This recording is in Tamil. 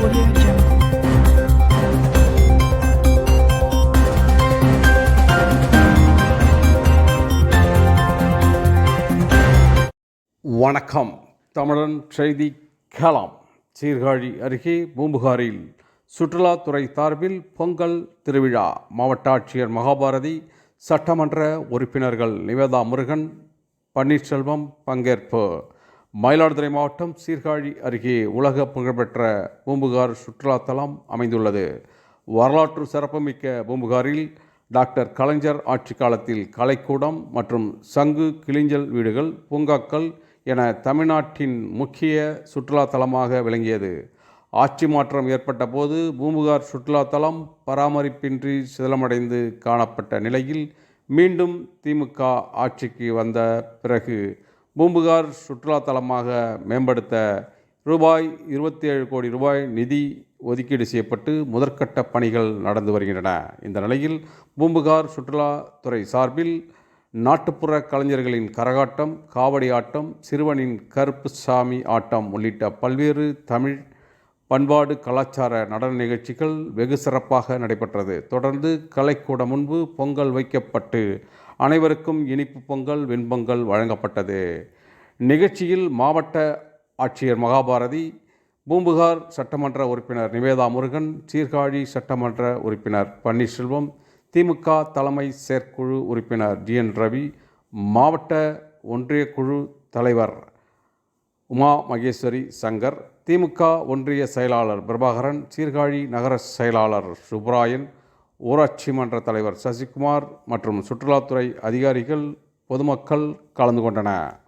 Audio Jungle. வணக்கம். தமிழன் செய்தி களம் சீர்காழி அருகே பூம்புகாரில் சுற்றுலாத்துறை சார்பில் பொங்கல் திருவிழா. மாவட்ட ஆட்சியர் மகாபாரதி சட்டமன்ற உறுப்பினர்கள் நிவேதா முருகன் பன்னீர்செல்வம் பங்கேற்பு. மயிலாடுதுறை மாவட்டம் சீர்காழி அருகே உலக புகழ்பெற்ற பூம்புகார் சுற்றுலாத்தலம் அமைந்துள்ளது. வரலாற்று சிறப்புமிக்க பூம்புகாரில் டாக்டர் கலைஞர் ஆட்சி காலத்தில் கலைக்கூடம் மற்றும் சங்கு கிளிஞ்சல் வீடுகள் பூங்காக்கள் என தமிழ்நாட்டின் முக்கிய சுற்றுலாத்தலமாக விளங்கியது. ஆட்சி மாற்றம் ஏற்பட்ட போது பூம்புகார் சுற்றுலாத்தலம் பராமரிப்பின்றி சிதலமடைந்து காணப்பட்ட நிலையில் மீண்டும் திமுக ஆட்சிக்கு வந்த பிறகு பூம்புகார் சுற்றுலா தலமாக மேம்படுத்த ரூபாய் இருபத்தி ஏழு கோடி ரூபாய் நிதி ஒதுக்கீடு செய்யப்பட்டு முதற்கட்ட பணிகள் நடந்து வருகின்றன. இந்த நிலையில் பூம்புகார் சுற்றுலாத்துறை சார்பில் நாட்டுப்புற கலைஞர்களின் கரகாட்டம் காவடி ஆட்டம் சிறுவனின் கருப்பு சாமி ஆட்டம் உள்ளிட்ட பல்வேறு தமிழ் பண்பாடு கலாச்சார நடன நிகழ்ச்சிகள் வெகு சிறப்பாக நடைபெற்றது. தொடர்ந்து கலைக்கூடம் முன்பு பொங்கல் வைக்கப்பட்டு அனைவருக்கும் இனிப்பு பொங்கல் வெண்பொங்கல் வழங்கப்பட்டது. நிகழ்ச்சியில் மாவட்ட ஆட்சியர் மகாபாரதி பூம்புகார் சட்டமன்ற உறுப்பினர் நிவேதா முருகன் சீர்காழி சட்டமன்ற உறுப்பினர் பன்னீர்செல்வம் திமுக தலைமை செயற்குழு உறுப்பினர் ஜிஎன் ரவி மாவட்ட ஒன்றிய குழு தலைவர் உமா மகேஸ்வரி சங்கர் திமுக ஒன்றிய செயலாளர் பிரபாகரன் சீர்காழி நகர செயலாளர் சுப்ராயன் ஊராட்சி மன்ற தலைவர் சசிகுமார் மற்றும் சுற்றுலாத்துறை அதிகாரிகள் பொதுமக்கள் கலந்து கொண்டனர்.